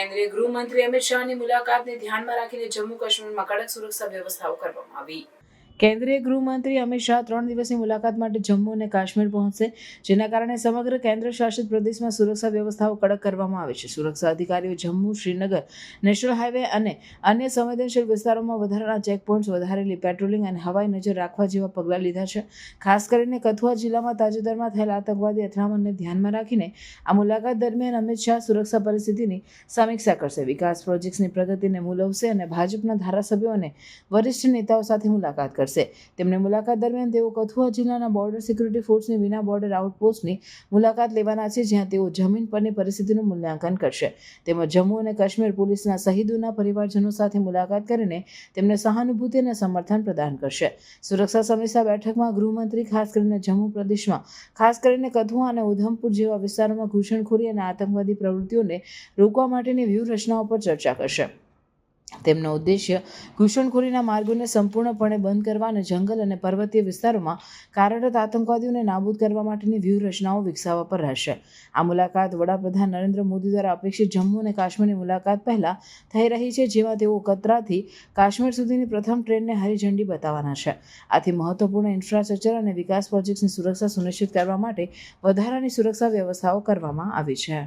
કેન્દ્રીય ગૃહમંત્રી અમિત શાહની મુલાકાતને ધ્યાનમાં રાખીને જમ્મુ કાશ્મીરમાં કડક સુરક્ષા વ્યવસ્થાઓ કરવામાં આવી. કેન્દ્રીય ગૃહમંત્રી અમિત શાહ ત્રણ દિવસની મુલાકાત માટે જમ્મુ અને કાશ્મીર પહોંચશે, જેના કારણે સમગ્ર કેન્દ્ર શાસિત પ્રદેશમાં સુરક્ષા વ્યવસ્થાઓ કડક કરવામાં આવી છે. સુરક્ષા અધિકારીઓ જમ્મુ, શ્રીનગર, નેશનલ હાઈવે અને અન્ય સંવેદનશીલ વિસ્તારોમાં વધારાના ચેકપોઇન્ટ્સ, વધારેલી પેટ્રોલિંગ અને હવાઈ નજર રાખવા જેવા પગલાં લીધા છે. ખાસ કરીને કથુઆ જિલ્લામાં તાજેતરમાં થયેલા આતંકવાદી અથડામણને ધ્યાનમાં રાખીને આ મુલાકાત દરમિયાન અમિત શાહ સુરક્ષા પરિસ્થિતિની સમીક્ષા કરશે. વિકાસ પ્રોજેક્ટ્સની પ્રગતિને મૂલવશે અને ભાજપના ધારાસભ્યો અને વરિષ્ઠ નેતાઓ સાથે મુલાકાત કરશે. તેમને મુલાકાત દરમિયાન તેઓ કથુઆ જિલ્લાના બોર્ડર સિક્યુરિટી ફોર્સની વિના બોર્ડર આઉટપોસ્ટની મુલાકાત લેવાના છે, જ્યાં તેઓ જમીન પરની પરિસ્થિતિનું મૂલ્યાંકન કરશે. તેમજ જમ્મુ અને કાશ્મીર પોલીસના શહીદોના પરિવારજનો સાથે મુલાકાત કરીને તેમને સહાનુભૂતિ અને સમર્થન પ્રદાન કરશે. સુરક્ષા સમીક્ષા બેઠકમાં ગૃહમંત્રી, ખાસ કરીને જમ્મુ પ્રદેશમાં, ખાસ કરીને કથુઆ અને ઉધમપુર જેવા વિસ્તારોમાં ઘૂસણખોરી અને આતંકવાદી પ્રવૃત્તિઓને રોકવા માટેની વ્યૂહરચનાઓ પર ચર્ચા કરશે. તેમનો ઉદ્દેશ્ય ઘૂસણખોરીના માર્ગોને સંપૂર્ણપણે બંધ કરવા અને જંગલ અને પર્વતીય વિસ્તારોમાં કાર્યરત આતંકવાદીઓને નાબૂદ કરવા માટેની વ્યૂહરચનાઓ વિકસાવવા પર રહેશે. આ મુલાકાત વડાપ્રધાન નરેન્દ્ર મોદી દ્વારા અપેક્ષિત જમ્મુ અને કાશ્મીરની મુલાકાત પહેલાં થઈ રહી છે, જેમાં તેઓ કતરાથી કાશ્મીર સુધીની પ્રથમ ટ્રેનને હરી ઝંડી બતાવવાના છે. આથી મહત્વપૂર્ણ ઇન્ફ્રાસ્ટ્રક્ચર અને વિકાસ પ્રોજેક્ટ્સની સુરક્ષા સુનિશ્ચિત કરવા માટે વધારાની સુરક્ષા વ્યવસ્થાઓ કરવામાં આવી છે.